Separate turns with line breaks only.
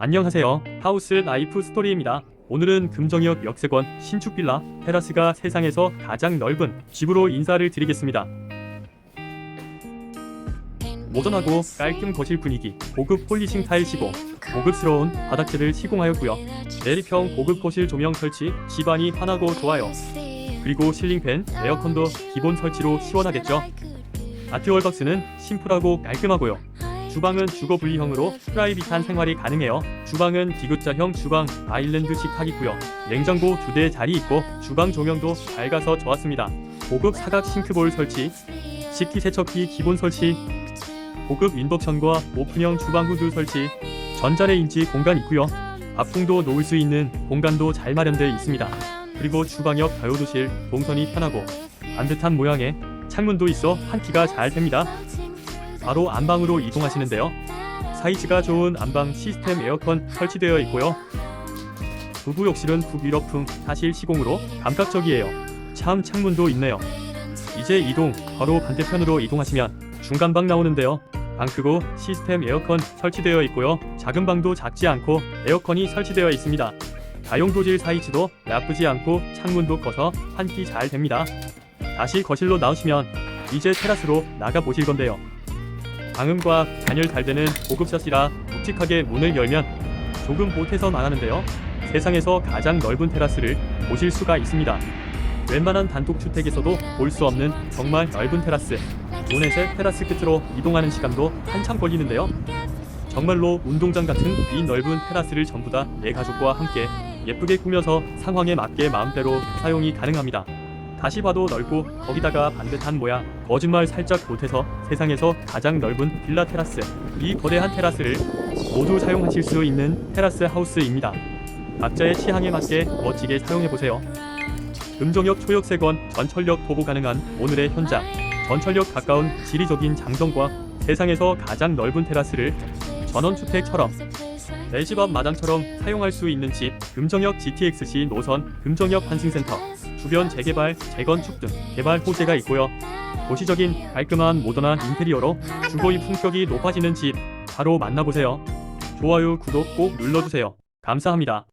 안녕하세요. 하우스 라이프 스토리입니다. 오늘은 금정역 역세권 신축 빌라 테라스가 세상에서 가장 넓은 집으로 인사를 드리겠습니다. 모던하고 깔끔 거실 분위기, 고급 폴리싱 타일 시공, 고급스러운 바닥재를 시공하였고요. 내리평 고급 거실 조명 설치, 집안이 환하고 좋아요. 그리고 실링팬, 에어컨도 기본 설치로 시원하겠죠. 아트월 박스는 심플하고 깔끔하고요. 주방은 주거 분리형으로 프라이빗한 생활이 가능해요. 주방은 디귿자형 주방 아일랜드식하기고요. 냉장고 두 대 자리 있고 주방 조명도 밝아서 좋았습니다. 고급 사각 싱크볼 설치, 식기세척기 기본 설치, 고급 인덕션과 오픈형 주방 후드 설치, 전자레인지 공간 있고요. 밥통도 놓을 수 있는 공간도 잘 마련되어 있습니다. 그리고 주방 옆 다용도실 동선이 편하고 반듯한 모양의 창문도 있어 한키가 잘 됩니다. 바로 안방으로 이동하시는데요. 사이즈가 좋은 안방 시스템 에어컨 설치되어 있고요. 부부 욕실은 북유럽풍 사실 시공으로 감각적이에요. 참 창문도 있네요. 이제 이동 바로 반대편으로 이동하시면 중간방 나오는데요. 방 크고 시스템 에어컨 설치되어 있고요. 작은 방도 작지 않고 에어컨이 설치되어 있습니다. 다용도실 사이즈도 나쁘지 않고 창문도 커서 환기 잘 됩니다. 다시 거실로 나오시면 이제 테라스로 나가 보실 건데요. 방음과 단열 잘 되는 고급 샷이라 묵직하게 문을 열면 조금 보태서 나가는데요. 세상에서 가장 넓은 테라스를 보실 수가 있습니다. 웬만한 단독주택에서도 볼 수 없는 정말 넓은 테라스. 문에서 테라스 끝으로 이동하는 시간도 한참 걸리는데요. 정말로 운동장 같은 이 넓은 테라스를 전부 다 내 가족과 함께 예쁘게 꾸며서 상황에 맞게 마음대로 사용이 가능합니다. 다시 봐도 넓고 거기다가 반듯한 모양 거짓말 살짝 보태서 세상에서 가장 넓은 빌라 테라스. 이 거대한 테라스를 모두 사용하실 수 있는 테라스 하우스입니다. 각자의 취향에 맞게 멋지게 사용해보세요. 금정역 초역세권 전철역 도보 가능한 오늘의 현장. 전철역 가까운 지리적인 장점과 세상에서 가장 넓은 테라스를 전원주택처럼 내 집 앞 마당처럼 사용할 수 있는 집 금정역 GTX-C 노선 금정역 환승센터 주변 재개발, 재건축 등 개발 호재가 있고요. 도시적인 깔끔한 모던한 인테리어로 주거의 품격이 높아지는 집 바로 만나보세요. 좋아요, 구독 꼭 눌러주세요. 감사합니다.